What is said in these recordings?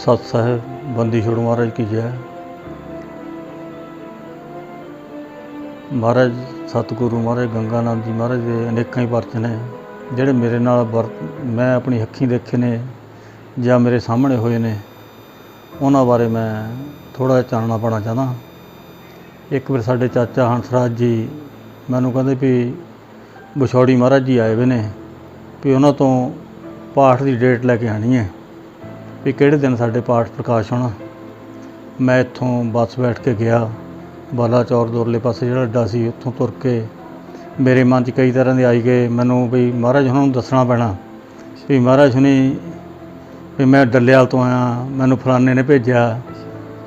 ਸਤ ਸਾਹਿਬ ਬੰਦੀ ਛੋੜ ਮਹਾਰਾਜ ਕੀ ਜੈ। ਮਹਾਰਾਜ ਸਤਿਗੁਰੂ ਮਹਾਰਾਜ ਗੰਗਾ ਨਾਮ ਜੀ ਮਹਾਰਾਜ ਦੇ ਅਨੇਕਾਂ ਹੀ ਪਰਚ ਨੇ, ਜਿਹੜੇ ਮੇਰੇ ਨਾਲ ਵਰ- ਮੈਂ ਆਪਣੀ ਅੱਖੀਂ ਦੇਖੇ ਨੇ ਜਾਂ ਮੇਰੇ ਸਾਹਮਣੇ ਹੋਏ ਨੇ, ਉਹਨਾਂ ਬਾਰੇ ਮੈਂ ਥੋੜਾ ਜਿਹਾ ਚਾਨਣਾ ਪਾਉਣਾ ਚਾਹੁੰਦਾ ਇੱਕ ਵਾਰ ਸਾਡੇ ਚਾਚਾ ਹੰਸਰਾਜ ਜੀ ਮੈਨੂੰ ਕਹਿੰਦੇ ਵੀ ਵਿਛੋੜੀ ਮਹਾਰਾਜ ਜੀ ਆਏ ਵੇ ਨੇ ਵੀ ਉਹਨਾਂ ਤੋਂ ਪਾਠ ਦੀ ਡੇਟ ਲੈ ਕੇ ਆਣੀ ਹੈ। ਵੀ ਕਿਹੜੇ ਦਿਨ ਸਾਡੇ ਪਾਠ ਪ੍ਰਕਾਸ਼ ਹੋਣਾ। ਮੈਂ ਇੱਥੋਂ ਬੱਸ ਬੈਠ ਕੇ ਗਿਆ। ਬਾਲਾ ਚੌਰ ਦੋਰਲੇ ਪਾਸੇ ਜਿਹੜਾ ਅੱਡਾ ਸੀ, ਉੱਥੋਂ ਤੁਰ ਕੇ ਮੇਰੇ ਮਨ 'ਚ ਕਈ ਤਰ੍ਹਾਂ ਦੇ ਆਈ ਗਏ। ਮੈਨੂੰ ਵੀ ਮਹਾਰਾਜ ਉਹਨਾਂ ਨੂੰ ਦੱਸਣਾ ਪੈਣਾ ਵੀ ਮਹਾਰਾਜ ਹੁਣੀ ਵੀ ਮੈਂ ਡੱਲੇਵਾਲ ਤੋਂ ਆਇਆ, ਮੈਨੂੰ ਫਲਾਣੇ ਨੇ ਭੇਜਿਆ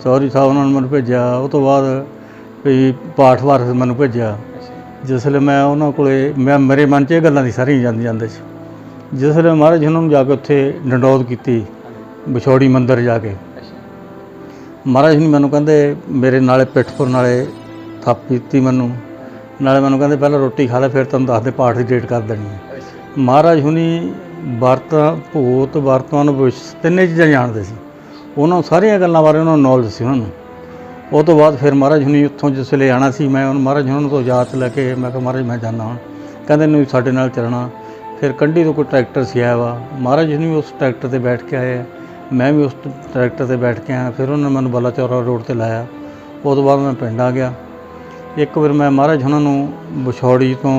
ਸੌਰੀ ਸਾਹਿਬ ਉਹਨਾਂ ਨੇ ਮੈਨੂੰ ਭੇਜਿਆ, ਉਹ ਤੋਂ ਬਾਅਦ ਵੀ ਪਾਠ ਵਾਰਸ ਮੈਨੂੰ ਭੇਜਿਆ। ਜਿਸ ਵੇਲੇ ਮੈਂ ਉਹਨਾਂ ਕੋਲੇ, ਮੈਂ ਮੇਰੇ ਮਨ 'ਚ ਇਹ ਗੱਲਾਂ ਦੀ ਸਾਰੀਆਂ ਜਾਂਦੀ ਜਾਂਦੇ ਸੀ। ਜਿਸ ਵੇਲੇ ਮਹਾਰਾਜ ਉਹਨਾਂ ਨੂੰ ਜਾ ਕੇ ਉੱਥੇ ਡੰਡੌਤ ਕੀਤੀ ਵਿਛੋੜੀ ਮੰਦਿਰ ਜਾ ਕੇ। ਮਹਾਰਾਜ ਜੀ ਮੈਨੂੰ ਕਹਿੰਦੇ ਮੇਰੇ ਨਾਲੇ ਪਿੱਠਪੁਰ ਨਾਲੇ ਥਾਪ ਦਿੱਤੀ ਮੈਨੂੰ। ਨਾਲੇ ਮੈਨੂੰ ਕਹਿੰਦੇ ਪਹਿਲਾਂ ਰੋਟੀ ਖਾ ਲੈ ਫਿਰ ਤੈਨੂੰ ਦੱਸ ਦੇ ਪਾਠ ਦੀ ਡੇਟ ਕਰ ਦੇਣੀ ਹੈ। ਮਹਾਰਾਜ ਹੁਣੀ ਵਰਤ ਭੂਤ ਵਰਤਮਾਨ ਭਵਿੱਖ ਤਿੰਨੇ ਚੀਜ਼ਾਂ ਜਾਣਦੇ ਸੀ। ਉਹਨਾਂ ਨੂੰ ਸਾਰੀਆਂ ਗੱਲਾਂ ਬਾਰੇ ਉਹਨਾਂ ਨੂੰ ਨੌਲੇਜ ਸੀ ਉਹਨਾਂ ਨੂੰ। ਉਹ ਤੋਂ ਬਾਅਦ ਫਿਰ ਮਹਾਰਾਜ ਹੁਣੀ ਉੱਥੋਂ ਜਿਸ ਵੇਲੇ ਆਣਾ ਸੀ ਮੈਂ ਉਹਨਾਂ ਮਹਾਰਾਜ ਹੁਣਾਂ ਤੋਂ ਇਜਾਜ਼ਤ ਲੈ ਕੇ ਮੈਂ ਕਿਹਾ ਮਹਾਰਾਜ ਮੈਂ ਜਾਣਾ ਹੁਣ। ਕਹਿੰਦੇ ਨਹੀਂ ਸਾਡੇ ਨਾਲ ਚੱਲਣਾ। ਫਿਰ ਕੰਢੀ ਤੋਂ ਕੋਈ ਟਰੈਕਟਰ ਸੀ ਆਇਆ ਵਾ। ਮਹਾਰਾਜ ਜੀ ਵੀ ਉਸ ਟਰੈਕਟਰ ਤੇ ਬੈਠ ਕੇ ਆਏ ਆ। ਮੈਂ ਵੀ ਉਸ ਟਰੈਕਟਰ ਤੇ ਬੈਠ ਕੇ ਆਇਆ ਫਿਰ ਉਹਨਾਂ ਨੇ ਮੈਨੂੰ ਬਲਾਚੌਰਾ ਰੋਡ ਤੇ ਲਾਇਆ। ਉਹ ਤੋਂ ਬਾਅਦ ਮੈਂ ਪਿੰਡ ਆ ਗਿਆ। ਇੱਕ ਵਾਰ ਮੈਂ ਮਹਾਰਾਜ ਉਹਨਾਂ ਨੂੰ ਵਿਛੌੜੀ ਤੋਂ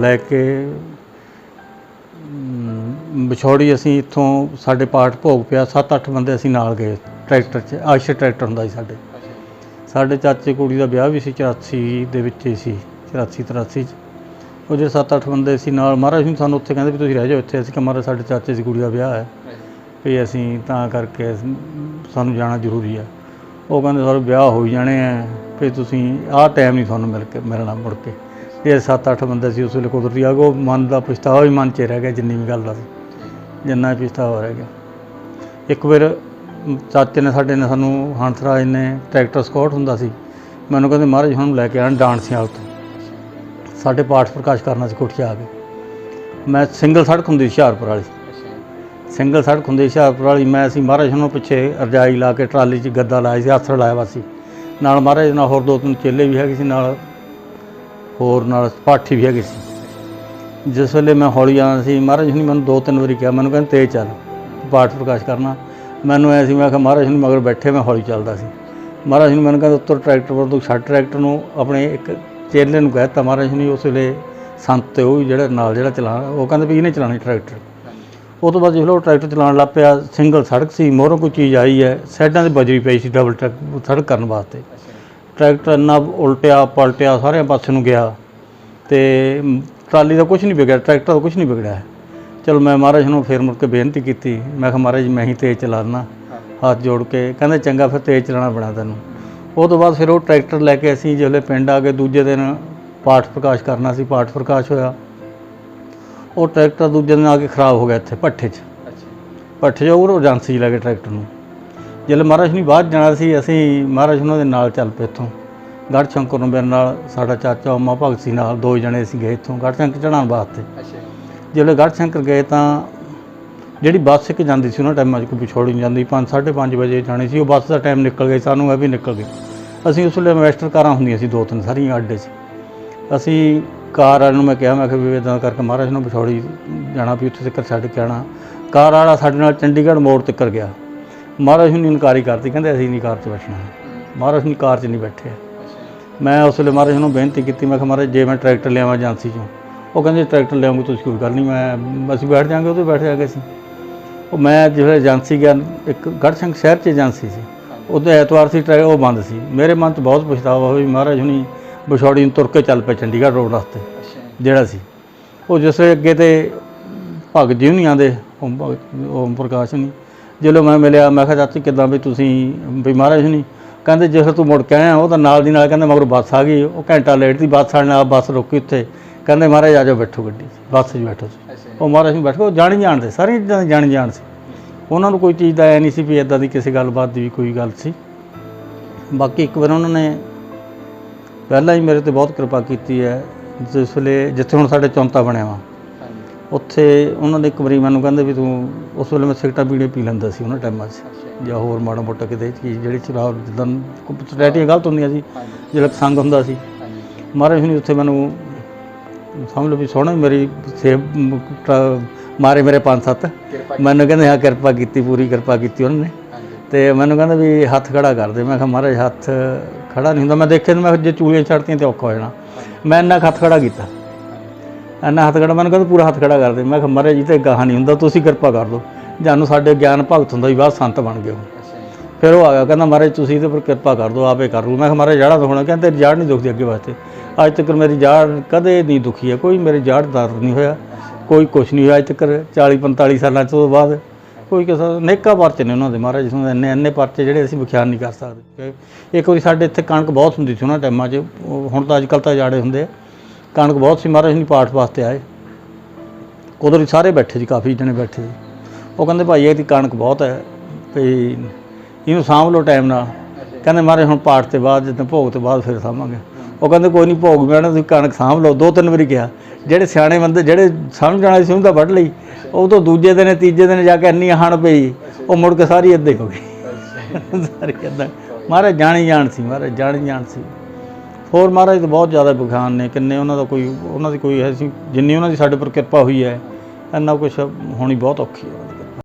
ਲੈ ਕੇ ਅਮ, ਵਿਛੌੜੀ ਅਸੀਂ ਇੱਥੋਂ ਸਾਡੇ ਪਾਠ ਭੋਗ ਪਿਆ 7-8 ਬੰਦੇ ਅਸੀਂ ਨਾਲ ਗਏ ਟਰੈਕਟਰ 'ਚ ਆਸ਼ੇ ਟਰੈਕਟਰ ਹੁੰਦਾ ਸੀ ਸਾਡੇ। ਸਾਡੇ ਚਾਚੇ ਕੁੜੀ ਦਾ ਵਿਆਹ ਵੀ ਸੀ 84 ਦੇ ਵਿੱਚ ਹੀ ਸੀ 84 83 ਚ। ਉਹ ਜਿਹੜੇ 7-8 ਬੰਦੇ ਸੀ ਨਾਲ ਮਹਾਰਾਜ ਜੀ ਸਾਨੂੰ ਉੱਥੇ ਕਹਿੰਦੇ ਵੀ ਤੁਸੀਂ ਰਹਿ ਜਾਓ ਇੱਥੇ ਅਸੀਂ ਕਿ ਮਹਾਰਾਜ ਸਾਡੇ ਚਾਚੇ ਦੀ ਕੁੜੀ ਦਾ ਵਿਆਹ ਹੈ। ਵੀ ਅਸੀਂ ਤਾਂ ਕਰਕੇ ਸਾਨੂੰ ਜਾਣਾ ਜ਼ਰੂਰੀ ਆ। ਉਹ ਕਹਿੰਦੇ ਸਰ ਵਿਆਹ ਹੋ ਹੀ ਜਾਣੇ ਆ ਵੀ ਤੁਸੀਂ ਆਹ ਟਾਈਮ ਨਹੀਂ ਤੁਹਾਨੂੰ ਮਿਲ ਕੇ ਮਿਲਣਾ ਮੁੜ ਕੇ। ਇਹ 7-8 ਬੰਦੇ ਸੀ, ਉਸ ਵੇਲੇ ਕੁਦਰਤੀ ਆ ਗਏ ਮਨ ਦਾ ਪਛਤਾਵਾ ਵੀ ਮਨ 'ਚ ਰਹਿ ਗਿਆ ਜਿੰਨੀ ਵੀ ਗੱਲ ਦਾ ਸੀ। ਜਿੰਨਾ ਵੀ ਪਛਤਾਵਾ ਰਹਿ ਗਿਆ। ਇੱਕ ਵਾਰ ਚਾਚੇ ਨੇ, ਸਾਡੇ ਨੇ ਸਾਨੂੰ ਹੰਸਰਾਜ ਨੇ ਟਰੈਕਟਰ ਸਕਾਟ ਹੁੰਦਾ ਸੀ, ਮੈਨੂੰ ਕਹਿੰਦੇ ਮਹਾਰਾਜ ਹੁਣ ਲੈ ਕੇ ਆਣ ਸਿਆਲ ਤੋਂ ਸਾਡੇ ਪਾਠ ਪ੍ਰਕਾਸ਼ ਕਰਨਾ ਸੀ ਕੋਠੀ ਆ ਕੇ ਮੈਂ ਸਿੰਗਲ ਸੜਕ ਹੁੰਦੀ ਸੀ ਹੁਸ਼ਿਆਰਪੁਰ ਵਾਲੀ। ਸਿੰਗਲ ਸੜਕ ਹੁੰਦੀ ਹੁਸ਼ਿਆਰਪੁਰ ਵਾਲੀ, ਮੈਂ ਅਸੀਂ ਮਹਾਰਾਜ ਨੂੰ ਪਿੱਛੇ ਰਜਾਈ ਲਾ ਕੇ ਟਰਾਲੀ 'ਚ ਗੱਦਾ ਲਾਇਆ ਸੀ ਆਸਰ ਲਾਇਆ ਵਾ ਸੀ। ਨਾਲ ਮਹਾਰਾਜ ਨਾਲ ਹੋਰ ਦੋ ਤਿੰਨ ਚੇਲੇ ਵੀ ਹੈਗੇ ਸੀ, ਨਾਲ ਹੋਰ ਨਾਲ ਪਾਠੀ ਵੀ ਹੈਗੇ ਸੀ। ਜਿਸ ਵੇਲੇ ਮੈਂ ਹੌਲੀ ਆਉਣਾ ਸੀ, ਮਹਾਰਾਜ ਨੇ ਮੈਨੂੰ ਦੋ ਤਿੰਨ ਵਾਰੀ ਕਿਹਾ, ਮੈਨੂੰ ਕਹਿੰਦੇ ਤੇਜ਼ ਚੱਲ, ਪਾਠ ਪ੍ਰਕਾਸ਼ ਕਰਨਾ। ਮੈਨੂੰ ਐ ਸੀ, ਮੈਂ ਕਿਹਾ ਮਹਾਰਾਜ ਨੂੰ ਮਗਰ ਬੈਠੇ, ਮੈਂ ਹੌਲੀ ਚੱਲਦਾ ਸੀ। ਮਹਾਰਾਜ ਨੇ ਮੈਨੂੰ ਕਹਿੰਦੇ ਉੱਤਰ ਟਰੈਕਟਰ ਪਰ ਤੋਂ ਛੱਡ ਟਰੈਕਟਰ ਨੂੰ, ਆਪਣੇ ਇੱਕ ਚੇਲੇ ਨੂੰ ਕਹਿਤਾ ਮਹਾਰਾਜ ਨੇ ਉਸ ਵੇਲੇ ਸੰਤ ਤੇ ਉਹ ਵੀ ਜਿਹੜਾ ਨਾਲ ਜਿਹੜਾ ਚਲਾ, ਉਹ ਕਹਿੰਦੇ ਵੀ ਇਹਨੇ ਚਲਾਣੀ ਟਰੈਕਟਰ। ਉਹ ਤੋਂ ਬਾਅਦ ਜਦੋਂ ਉਹ ਟਰੈਕਟਰ ਚਲਾਉਣ ਲੱਗ ਪਿਆ ਸਿੰਗਲ ਸੜਕ ਸੀ, ਮੋਹਰੋਂ ਕੋਈ ਚੀਜ਼ ਆਈ ਹੈ, ਸਾਈਡਾਂ ਤੇ ਬਜਰੀ ਪਈ ਸੀ ਡਬਲ ਟਰੈਕ ਸੜਕ ਕਰਨ ਵਾਸਤੇ। ਟਰੈਕਟਰ ਇੰਨਾ ਉਲਟਿਆ, ਪਲਟਿਆ, ਸਾਰਿਆਂ ਪਾਸੇ ਨੂੰ ਗਿਆ ਤੇ ਟਰਾਲੀ ਦਾ ਕੁਝ ਨਹੀਂ ਵਿਗੜਿਆ, ਟਰੈਕਟਰ ਦਾ ਕੁਝ ਨਹੀਂ ਵਿਗੜਿਆ। ਚਲੋ ਮੈਂ ਮਹਾਰਾਜ ਨੂੰ ਫੇਰ ਮੁੜ ਕੇ ਬੇਨਤੀ ਕੀਤੀ, ਮੈਂ ਕਿਹਾ ਮਹਾਰਾਜ ਮੈਂ ਹੀ ਤੇਜ਼ ਚਲਾਉਣਾ ਹੱਥ ਜੋੜ ਕੇ। ਕਹਿੰਦੇ ਚੰਗਾ, ਫਿਰ ਤੇਜ਼ ਚਲਾਉਣਾ ਪੈਣਾ ਤੈਨੂੰ। ਉਹ ਤੋਂ ਬਾਅਦ ਫਿਰ ਉਹ ਟਰੈਕਟਰ ਲੈ ਕੇ ਅਸੀਂ ਜਿਹੜੇ ਪਿੰਡ ਆ ਗਏ, ਦੂਜੇ ਦਿਨ ਪਾਠ ਪ੍ਰਕਾਸ਼ ਕਰਨਾ ਸੀ, ਪਾਠ ਪ੍ਰਕਾਸ਼ ਹੋਇਆ। ਉਹ ਟਰੈਕਟਰ ਦੂਜੇ ਦਿਨ ਆ ਕੇ ਖਰਾਬ ਹੋ ਗਿਆ ਇੱਥੇ ਭੱਠੇ 'ਚ। ਭੱਠੇ 'ਚ ਉਹ ਏਜੰਸੀ ਲੈ ਕੇ ਟਰੈਕਟਰ ਨੂੰ। ਜਦੋਂ ਮਹਾਰਾਜ ਨੇ ਬਾਅਦ ਜਾਣਾ ਸੀ ਅਸੀਂ ਮਹਾਰਾਜ ਉਹਨਾਂ ਦੇ ਨਾਲ ਚੱਲ ਪਏ ਇੱਥੋਂ। ਗੜ੍ਹ ਸ਼ੰਕਰ ਨੂੰ ਮੇਰੇ ਨਾਲ ਸਾਡਾ ਚਾਚਾ ਉਮਾ ਭਗਤ ਸੀ ਨਾਲ ਦੋ ਜਣੇ ਅਸੀਂ ਗਏ ਇੱਥੋਂ ਗੜ੍ਹ ਸ਼ੰਕਰ ਚੜਾਉਣ ਵਾਸਤੇ। ਜਦੋਂ ਗੜ੍ਹ ਸ਼ੰਕਰ ਗਏ ਤਾਂ ਜਿਹੜੀ ਬੱਸ ਇੱਕ ਜਾਂਦੀ ਸੀ ਉਹਨਾਂ ਟਾਈਮਾਂ 'ਚ ਕੋਈ ਵਿਛੋੜੀ ਨਹੀਂ ਜਾਂਦੀ। 5 5:30 ਵਜੇ ਜਾਣੀ ਸੀ ਉਹ ਬੱਸ ਦਾ ਟਾਈਮ ਨਿਕਲ ਗਿਆ ਸਾਨੂੰ ਇਹ ਵੀ ਨਿਕਲ ਗਏ ਅਸੀਂ ਉਸ ਵੇਲੇ ਇਨਵੈਸਟਰ ਕਾਰਾਂ ਹੁੰਦੀਆਂ ਸੀ ਦੋ ਤਿੰਨ ਸਾਰੀਆਂ ਅੱਡੇ 'ਚ। ਅਸੀਂ ਕਾਰ ਵਾਲੇ ਨੂੰ ਮੈਂ ਕਿਹਾ, ਮੈਂ ਕਿ ਵੀ ਇਦਾਂ ਕਰਕੇ ਮਹਾਰਾਜ ਨੂੰ ਵਿਛੋੜੀ ਜਾਣਾ ਵੀ ਉੱਥੇ ਤੱਕ ਛੱਡ ਕੇ ਆਉਣਾ। ਕਾਰ ਵਾਲਾ ਸਾਡੇ ਨਾਲ ਚੰਡੀਗੜ੍ਹ ਮੋੜ ਤੱਕ ਗਿਆ। ਮਹਾਰਾਜ ਨੂੰ ਇਨਕਾਰੀ ਕਰਤੀ, ਕਹਿੰਦੇ ਅਸੀਂ ਨਹੀਂ ਕਾਰ 'ਚ ਬੈਠਣਾ। ਮਹਾਰਾਜ ਨਹੀਂ ਕਾਰ 'ਚ ਨਹੀਂ ਬੈਠੇ। ਮੈਂ ਉਸ ਵੇਲੇ ਮਹਾਰਾਜ ਨੂੰ ਬੇਨਤੀ ਕੀਤੀ, ਮੈਂ ਕਿਹਾ ਮਹਾਰਾਜ, ਜੇ ਮੈਂ ਟਰੈਕਟਰ ਲਿਆਵਾਂ ਏਜੰਸੀ 'ਚੋਂ। ਉਹ ਕਹਿੰਦੇ, ਟਰੈਕਟਰ ਲਿਆਉਂਗੇ ਤੁਸੀਂ ਕੋਈ ਗੱਲ ਨਹੀਂ, ਮੈਂ, ਅਸੀਂ ਬੈਠ ਜਾਾਂਗੇ ਉਹਦੇ ਬੈਠ ਜਾਗੇ ਅਸੀਂ। ਉਹ ਮੈਂ ਜਿਹੜਾ ਏਜੰਸੀ ਗਿਆ, ਇੱਕ ਗੜ੍ਹਸ਼ੰਕ ਸ਼ਹਿਰ 'ਚ ਏਜੰਸੀ ਸੀ। ਉਹਦੇ ਐਤਵਾਰ ਸੀ, ਟਰੈ, ਉਹ ਬੰਦ ਸੀ। ਮੇਰੇ ਮਨ 'ਚ ਬਹੁਤ ਪਛਤਾਵਾ ਹੋਈ ਮਹਾਰਾਜ ਹੁਣੀ ਵਿਛੋੜੀ ਨੂੰ ਤੁਰ ਕੇ ਚੱਲ ਪਏ ਚੰਡੀਗੜ੍ਹ ਰੋਡ ਰਸਤੇ ਜਿਹੜਾ ਸੀ। ਉਹ ਜਿਸ ਵੇਲੇ ਅੱਗੇ ਤੇ ਭਗਤ ਜੀ ਨਹੀਂ ਆਂਦੇ ਓਮ ਭਗਤ ਓਮ ਪ੍ਰਕਾਸ਼ ਨਹੀਂ ਜਦੋਂ ਮੈਂ ਮਿਲਿਆ ਮੈਂ ਕਿਹਾ ਚਾਚੀ ਕਿਦਾਂ ਵੀ ਤੁਸੀਂ ਵੀ ਮਹਾਰਾਜ ਨਹੀਂ ਕਹਿੰਦੇ ਜਿਸ ਤੂੰ ਮੁੜ ਕੇ ਆਇਆ ਉਹ ਤਾਂ ਨਾਲ ਦੀ ਨਾਲ ਕਹਿੰਦੇ ਮਗਰ ਬੱਸ ਆ ਗਈ। ਉਹ ਘੰਟਾ ਲੇਟ ਸੀ ਬੱਸ ਸਾਡੇ ਨਾਲ ਬੱਸ ਰੁਕੀ ਉੱਥੇ। ਕਹਿੰਦੇ ਮਹਾਰਾਜ ਆ ਜਾਓ ਬੈਠੋ ਗੱਡੀ 'ਚ ਬੱਸ 'ਚ ਬੈਠੋ। ਉਹ ਮਹਾਰਾਜ ਨੂੰ ਬੈਠੋ ਉਹ ਜਾਣੀ ਜਾਣਦੇ ਸਾਰੀਆਂ ਚੀਜ਼ਾਂ ਦੀ ਜਾਣੀ ਜਾਣ ਸੀ। ਉਹਨਾਂ ਨੂੰ ਕੋਈ ਚੀਜ਼ ਦਾ ਐ ਨਹੀਂ ਸੀ ਵੀ ਇਦਾਂ ਦੀ ਕਿਸੇ ਗੱਲਬਾਤ ਦੀ ਵੀ ਕੋਈ ਗੱਲ ਸੀ। ਬਾਕੀ ਇੱਕ ਵਾਰ ਉਹਨਾਂ ਨੇ ਪਹਿਲਾਂ ਹੀ ਮੇਰੇ ਤੇ ਬਹੁਤ ਕਿਰਪਾ ਕੀਤੀ ਹੈ ਜਿਸ ਵੇਲੇ ਜਿੱਥੇ ਹੁਣ ਸਾਡੇ ਚੌਂਤਾ ਬਣਿਆ ਵਾ। ਉੱਥੇ ਉਹਨਾਂ ਨੇ ਇੱਕ ਵਾਰੀ ਮੈਨੂੰ ਕਹਿੰਦੇ ਵੀ ਤੂੰ ਉਸ ਵੇਲੇ ਮੈਂ ਸਿਗਰਟਾਂ ਬੀੜੇ ਪੀ ਲੈਂਦਾ ਸੀ ਉਹਨਾਂ ਟਾਈਮਾਂ 'ਚ। ਜਾਂ। ਹੋਰ ਮਾੜਾ ਮੋਟਾ ਕਿਤੇ ਚੀਜ਼ ਜਿਹੜੀ ਚਲਾ ਜਿੱਦਾਂ ਸਟੈਟੀਆਂ ਗਲਤ ਹੁੰਦੀਆਂ ਸੀ ਜਿਹੜਾ ਸੰਗ ਹੁੰਦਾ ਸੀ। ਮਹਾਰਾਜ ਹੁਣੀ ਉੱਥੇ ਮੈਨੂੰ ਸਮਝ ਲਓ ਵੀ ਸੋਹਣਾ ਮੇਰੀ ਟ- ਮਾਰੇ ਮੇਰੇ ਪੰਜ ਸੱਤ। ਮੈਨੂੰ ਕਹਿੰਦੇ ਹਾਂ ਕਿਰਪਾ ਕੀਤੀ ਪੂਰੀ ਕਿਰਪਾ ਕੀਤੀ ਉਹਨਾਂ ਨੇ। ਤੇ ਮੈਨੂੰ ਕਹਿੰਦੇ ਵੀ ਹੱਥ ਖੜਾ ਕਰ ਦੇ। ਮੈਂ ਕਿਹਾ, ਮਹਾਰਾਜ, ਹੱਥ ਖੜਾ ਨਹੀਂ ਹੁੰਦਾ। ਮੈਂ ਦੇਖਿਆ ਤਾਂ ਮੈਂ ਜੇ ਚੂਲੀਆਂ ਛੱਡਤੀਆਂ ਤੇ ਔਖਾ ਹੋ ਜਾਣਾ। ਮੈਂ ਇੰਨਾ ਕੁ ਹੱਥ ਖੜਾ ਕੀਤਾ। ਇੰਨਾ ਹੱਥ ਖੜਾ, ਮੈਨੂੰ ਕਹਿੰਦਾ, ਪੂਰਾ ਹੱਥ ਖੜਾ ਕਰ ਦੇ। ਮੈਂ ਕਿਹਾ, ਮਹਾਰਾਜ ਜੀ, ਤੇ ਗਾਹ ਨਹੀਂ ਹੁੰਦਾ, ਤੁਸੀਂ ਕਿਰਪਾ ਕਰ ਦਿਓ। ਜਾਨੂੰ ਸਾਡੇ ਗਿਆਨ ਭਗਤ ਹੁੰਦਾ ਵੀ ਬਾਅਦ ਸੰਤ ਬਣ ਗਏ ਹੋ ਫਿਰ ਉਹ ਆ ਗਿਆ, ਕਹਿੰਦਾ, ਮਹਾਰਾਜ, ਤੁਸੀਂ ਇਹਦੇ ਪਰ ਕਿਰਪਾ ਕਰ ਦਿਓ, ਆਪੇ ਕਰ ਲੂ ਮੈਂ ਕਿਹਾ, ਮਹਾਰਾਜ, ਜਾੜਾ ਦੁਖਣਾ ਕਹਿੰਦੇ ਤੇਰੀ ਜਾੜ ਨਹੀਂ ਦੁਖਦੀ ਅੱਗੇ ਵਾਸਤੇ। ਅੱਜ ਤੱਕ ਮੇਰੀ ਜਾੜ ਕਦੇ ਨਹੀਂ ਦੁਖੀ ਹੈ। ਕੋਈ ਮੇਰੀ ਜਾੜ ਦਰਦ ਨਹੀਂ ਹੋਇਆ। ਕੋਈ ਕੁਛ ਨਹੀਂ ਹੋਇਆ। ਅੱਜ ਤੱਕ 40 45 ਸਾਲਾਂ ਤੋਂ ਬਾਅਦ ਕੋਈ ਕਿਸੇ ਨੇਕਾ ਪਰਚੇ ਨੇ ਉਹਨਾਂ ਦੇ ਮਹਾਰਾਜ ਜੀ ਇੰਨੇ ਇੰਨੇ ਪਰਚੇ ਜਿਹੜੇ ਅਸੀਂ ਵਿਖਿਆਨ ਨਹੀਂ ਕਰ ਸਕਦੇ। ਇੱਕ ਵਾਰੀ ਸਾਡੇ ਇੱਥੇ ਕਣਕ ਬਹੁਤ ਹੁੰਦੀ ਸੀ ਉਹਨਾਂ ਟਾਈਮਾਂ 'ਚ। ਉਹ ਹੁਣ ਤਾਂ ਅੱਜ ਕੱਲ੍ਹ ਤਾਂ ਜਾੜੇ ਹੁੰਦੇ ਆ। ਕਣਕ ਬਹੁਤ ਸੀ, ਮਹਾਰਾਜ ਜੀ ਪਾਠ ਵਾਸਤੇ ਆਏ। ਉਦੋਂ ਹੀ ਸਾਰੇ ਬੈਠੇ ਸੀ, ਕਾਫੀ ਜਣੇ ਬੈਠੇ ਸੀ। ਉਹ ਕਹਿੰਦੇ, ਭਾਈ ਇਹਦੀ ਕਣਕ ਬਹੁਤ ਹੈ। ਵੀ ਇਹਨੂੰ ਸਾਂਭ ਲਓ ਟਾਈਮ ਨਾਲ। ਕਹਿੰਦੇ ਮਾਰੇ ਹੁਣ ਪਾਠ ਤੇ ਬਾਅਦ, ਜਦੋਂ ਭੋਗ ਤੋਂ ਬਾਅਦ ਫਿਰ ਸਾਂਭਾਂਗੇ। ਉਹ ਕਹਿੰਦੇ, ਕੋਈ ਨਹੀਂ, ਭੋਗ ਮੈਣਾ ਤੁਸੀਂ ਕਣਕ ਸਾਂਭ ਲਓ। ਦੋ ਤਿੰਨ ਵਾਰੀ ਕਿਹਾ। ਜਿਹੜੇ ਸਿਆਣੇ ਬੰਦੇ, ਜਿਹੜੇ ਸਮਝ ਜਾਣਾ ਸੀ, ਉਹਨੂੰ ਤਾਂ ਵੱਢ ਲਈ। ਉਹ ਤੋਂ ਦੂਜੇ ਦਿਨ, ਤੀਜੇ ਦਿਨ ਜਾ ਕੇ ਇੰਨੀ ਹਣ ਪਈ, ਉਹ ਮੁੜ ਕੇ ਸਾਰੀ ਇੱਦਾਂ ਹੀ ਹੋ ਗਈ। ਸਾਰੀ ਇੱਦਾਂ ਮਹਾਰਾਜ ਜਾਣੀ ਜਾਣ ਸੀ, ਮਹਾਰਾਜ ਜਾਣੀ ਜਾਣ ਸੀ। ਹੋਰ ਮਹਾਰਾਜ ਤਾਂ ਬਹੁਤ ਜ਼ਿਆਦਾ ਬਖਾਨ ਨੇ, ਕਿੰਨੇ ਉਹਨਾਂ ਦਾ ਕੋਈ, ਉਹਨਾਂ ਦੀ ਕੋਈ ਐਸੀ, ਜਿੰਨੀ ਉਹਨਾਂ ਦੀ ਸਾਡੇ ਪਰ ਕਿਰਪਾ ਹੋਈ ਹੈ, ਇੰਨਾ ਕੁਛ ਹੋਣੀ ਬਹੁਤ ਔਖੀ ਹੈ।